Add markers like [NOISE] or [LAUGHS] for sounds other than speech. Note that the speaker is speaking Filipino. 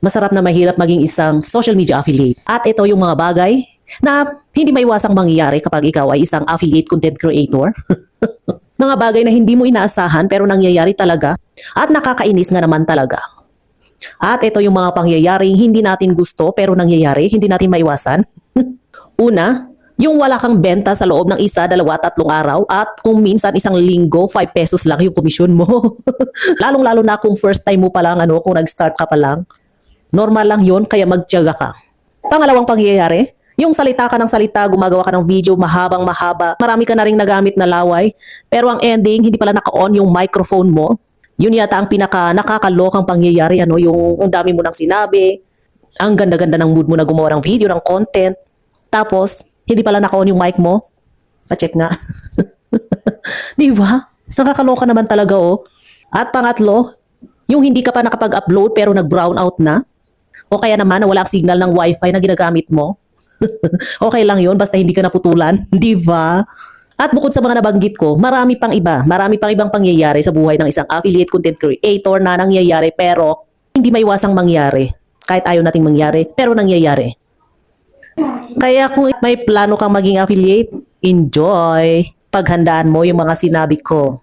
Masarap na mahirap maging isang social media affiliate. At ito yung mga bagay na hindi maiwasang mangyayari kapag ikaw ay isang affiliate content creator. [LAUGHS] mga bagay na hindi mo inaasahan pero nangyayari talaga at nakakainis nga naman talaga. At ito yung mga pangyayaring hindi natin gusto pero nangyayari, hindi natin maiwasan. [LAUGHS] Una, yung wala kang benta sa loob ng isa, dalawa, tatlong araw at kung minsan isang linggo, 5 pesos lang yung komisyon mo. [LAUGHS] Lalong-lalo na kung first time mo pa lang, ano, kung nag-start ka pa lang. Normal lang yon kaya magtiyaga ka. Pangalawang pangyayari, yung salita ka ng salita, gumagawa ka ng video mahabang mahaba, marami ka na rin nagamit na laway, pero ang ending, hindi pala naka-on yung microphone mo. Yun yata ang pinaka nakakalokang pangyayari, ano, yung ang dami mo nang sinabi, ang ganda-ganda ng mood mo na gumawa ng video, ng content, tapos, hindi pala naka-on yung mic mo. Pa-check nga. [LAUGHS] Di ba? Nakakaloka naman talaga, oh. At pangatlo, yung hindi ka pa nakapag-upload pero nag-brown out na. O kaya naman na wala kang signal ng wifi na ginagamit mo. [LAUGHS] okay lang yon basta hindi ka naputulan. [LAUGHS] Di ba? At bukod sa mga nabanggit ko, marami pang iba, marami pang ibang pangyayari sa buhay ng isang affiliate content creator na nangyayari pero hindi maiwasang mangyari. Kahit ayaw nating mangyari, pero nangyayari. Kaya kung may plano kang maging affiliate, enjoy. Paghandaan mo yung mga sinabi ko.